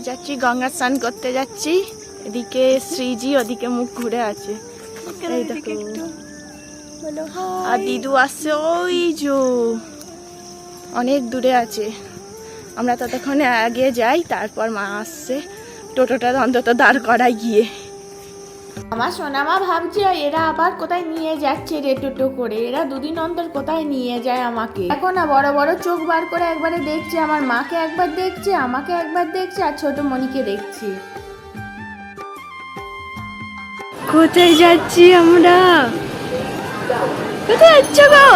যাচ্ছি, গঙ্গা স্নান করতে যাচ্ছি। এদিকে শ্রীজি, ওদিকে মুখ ঘুরে আছে। আর দিদু আসছে ওই যো। অনেক দূরে আছে। আমরা ততক্ষণে আগে যাই, তারপর মা আসছে। টোটোটা অন্তত দাঁড় করাই গিয়ে। আমার সোনামা ভাবছে এরা আবার কোথায় নিয়ে যাচ্ছে রে টোটো করে। এরা দুদিন অন্তর কোথায় নিয়ে যায় আমাকে? এখন না, বড় বড় চোখ বার করে একবারে দেখছে, আমার মাকে একবার দেখছে, আমাকে একবার দেখছে, আর ছোট মনিকে দেখছে। কোথায় যাচ্ছি আমরা? কোথায় যাচ্ছ গো?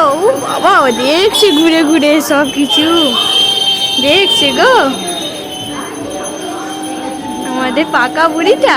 বাবা দেখছে ঘুরে ঘুরে সব কিছু দেখছে গো। আমাদের পাকা বুড়িটা।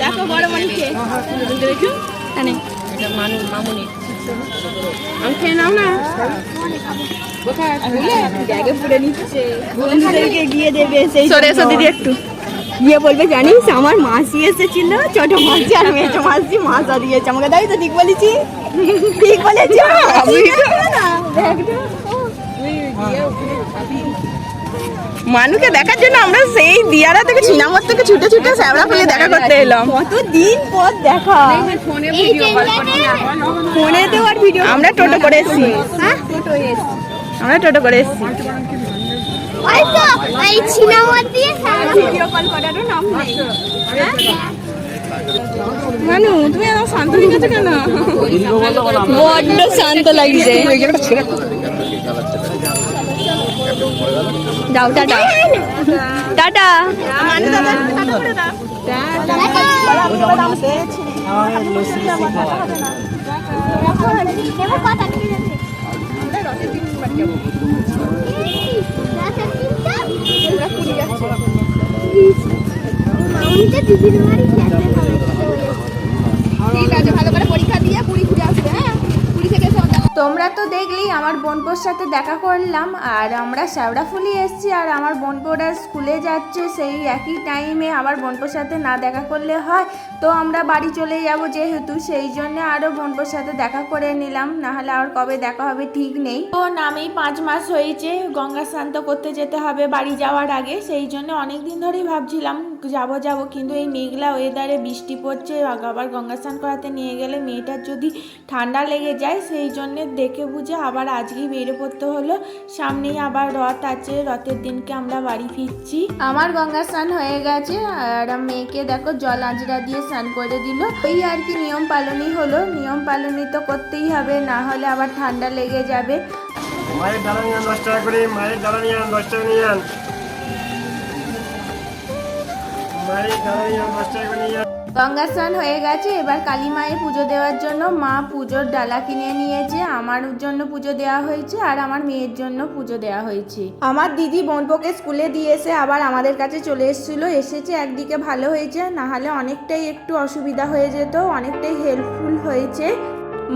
দেখো বড় মনিকে আমি খেয়ে নাও না বন্ধুদেরকে গিয়ে দেবে সেই সরে এসো দিদি একটু। গিয়ে বলবে জানিস আমার মাসি এসেছিল ছোট মাসি আর মেয়েটো মাসি মাসা দিয়েছে। আমাকে তাই তো ঠিক বলেছি। ঠিক বলেছি। মানুকে দেখার জন্য আমরা সেই দিয়ারা থেকে ছিনামত থেকে ছুটে ছুটে শ্যাবড়া ফুলে দেখা করতে এলাম। কতদিন পর দেখা? ফোনেতেও আর ভিডিও আমরা টোটো করে এসেছি। আমরা টোটো করে এসেছি। এই ছিনামত দিয়ে সারা ভিডিও কল করারও নাম নেই। মানু তুমি এত শান্ত হয়ে গেছো কেন? বড্ড শান্ত লাগছে। যাও টাটা টাটা দিদির বাড়ি ঠিক আছে ভালো করে পরীক্ষা দিয়ে পুরী ঘুরে আসবে হ্যাঁ? পুরী থেকে তোমরা তো দেখলেই আমার বোনপোর সাথে দেখা করলাম আর আমরা শ্যাওড়াফুলি এসেছি আর আমার বোনপোরা স্কুলে যাচ্ছে সেই একই টাইমে আবার বোনপোর সাথে না দেখা করলে হয় তো আমরা বাড়ি চলে যাব যেহেতু সেই জন্য আরও বোনপোর সাথে দেখা করে নিলাম নাহলে আর কবে দেখা হবে ঠিক নেই। তো নামেই পাঁচ মাস হয়েছে গঙ্গা স্নান তো করতে যেতে হবে বাড়ি যাওয়ার আগে সেই জন্য অনেক দিন ধরেই ভাবছিলাম যাব যাব। কিন্তু এই মেঘলা ওয়েদারে বৃষ্টি পড়ছে আবার গঙ্গা স্নান করাতে নিয়ে গেলে মেয়েটার যদি ঠান্ডা লেগে যায় সেই জন্য দেখে বুঝে আবার আজকেই বেরিয়ে পড়তে হলো। সামনেই আবার রথ আছে রথের দিনকে আমরা বাড়ি ফিরছি। আমার গঙ্গা স্নান হয়ে গেছে আর মেয়েকে দেখো জল আঁচড়া দিয়ে স্নান করে দিল। ওই আর কি নিয়ম পালনই হলো। নিয়ম পালনই তো করতেই হবে না হলে আবার ঠান্ডা লেগে যাবে। মায়ের ডালা নিয়ে আন দশ টাকা করে মায়ের ডালা নিয়ে আন দশ টাকা নিয়ে গঙ্গা স্নান হয়ে গেছে, এবার কালী মায়ের পুজো দেওয়ার জন্য মা পুজোর ডালা কিনে নিয়েছে। আমার জন্য পুজো দেওয়া হয়েছে আর আমার মেয়ের জন্য পুজো দেওয়া হয়েছে। আমার দিদি বোনপোকে স্কুলে দিয়ে এসে আবার আমাদের কাছে চলে এসেছিল, এসেছে একদিকে ভালো হয়েছে না হলে অনেকটাই একটু অসুবিধা হয়ে যেত, অনেকটাই হেল্পফুল হয়েছে।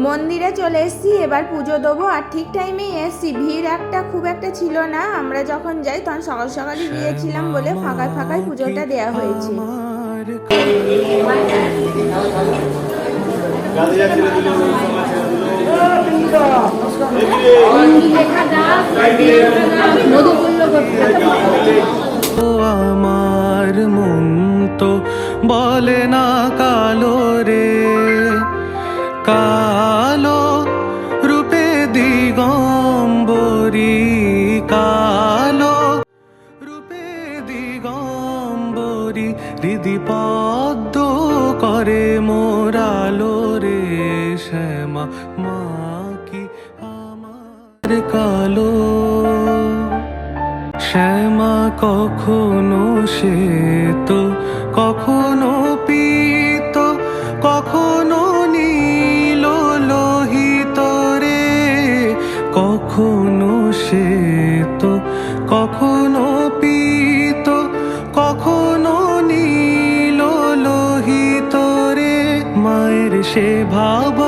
মন্দিরে চলে এসেছি এবার পুজো দেবো। আর ঠিক টাইমেই এসেছি ভিড় একটা খুব একটা ছিল না। আমরা যখন যাই তখন সকাল সকালই গিয়েছিলাম বলে ফাঁকায় ফাঁকায় পুজোটা দেওয়া হয়েছে। ও আমার মন তো বলে না কালো রে। কালো মা মা কি আমার কালো? শ্যামা কখনো সে তো কখনো পিত, কখনো নীল লোহিত রে। কখনো সে তো কখনো পিত, কখনো নীল লোহিত রে। মায়ের সে ভাবা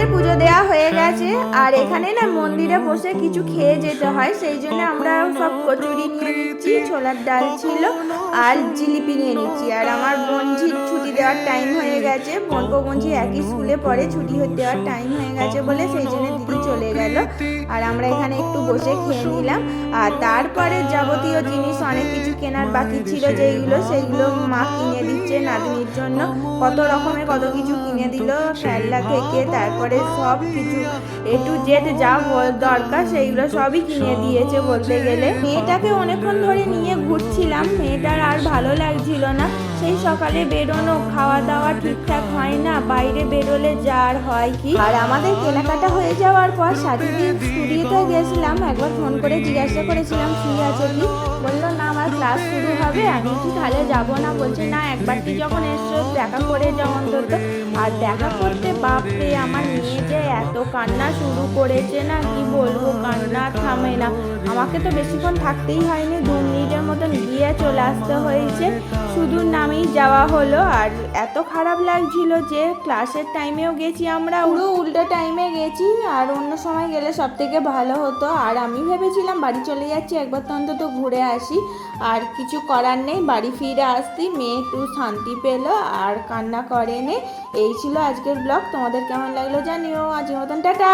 আমাদের পুজো দেওয়া হয়ে গেছে। আর এখানে না মন্দিরে বসে কিছু খেয়ে যেতে হয় সেই জন্য আমরা সব কচুরি নিয়ে নিচ্ছি ছোলার ডাল ছিল আর জিলিপি নিয়ে নিচ্ছি। আর আমার বোনঝির ছুটি দেওয়ার টাইম হয়ে গেছে। বোনকো বোনঝি একই স্কুলে পড়ে ছুটি দেওয়ার টাইম হয়ে গেছে বলে সেই জন্য দিদি চলে গেল। আর আমরা এখানে একটু বসে খেয়ে নিলাম। আর তারপরে যাবতীয় জিনিস অনেক কিছু কেনার বাকি ছিল যেগুলো সেইগুলো মা কিনে দিচ্ছে নাতনির জন্য। কত রকমের কত কিছু কিনে দিল খেলনা থেকে তারপরে সব কিছু এ টু জেড যা দরকার সেইগুলো সবই কিনে দিয়েছে বলতে গেলে। মেয়েটাকে অনেকক্ষণ ধরে নিয়ে ঘুরছিলাম। মেয়েটার আর ভালো লাগছিল না। সেই সকালে বেরোনো খাওয়া দাওয়া ঠিকঠাক হয় না, বাইরে বেরোলে যা আর হয় কি? আর আমাদের কেনাকাটা হয়ে যাওয়ার পর সাথীদির স্টুডিওতে গেছিলাম, একবার ফোন করে জিজ্ঞাসা করেছিলাম ফ্রি আছে কি? বলল, না, আমার ক্লাস শুরু হবে, আমি কি তাহলে যাব না? বলছে, না, একবার একবারটি যখন এসছো দেখা করে যাও অন্তত। আর দেখা করতে বাপরে, আমার মেয়ে যে এত কান্না শুরু করেছে না, কি বলব, কান্না থামে না। আমাকে তো বেশিক্ষণ থাকতেই হয়নি, দু মতন গিয়ে চলে আসতে হয়েছে। শুধু নামেই যাওয়া হলো আর এত খারাপ লাগছিল যে ক্লাসের টাইমেও গেছি আমরা। পুরো উল্টো টাইমে গেছি আর অন্য সময় গেলে সব থেকে ভালো হতো। আর আমি ভেবেছিলাম বাড়ি চলে যাচ্ছি, একবার তো অন্তত ঘুরে আসি। আর কিছু করার নেই, বাড়ি ফিরে আসতি মেয়ে একটু শান্তি পেল আর কান্না করেনি। এই ছিল আজকের ব্লগ। তোমাদের কেমন লাগল জানিও। আজকের মতন টাটা!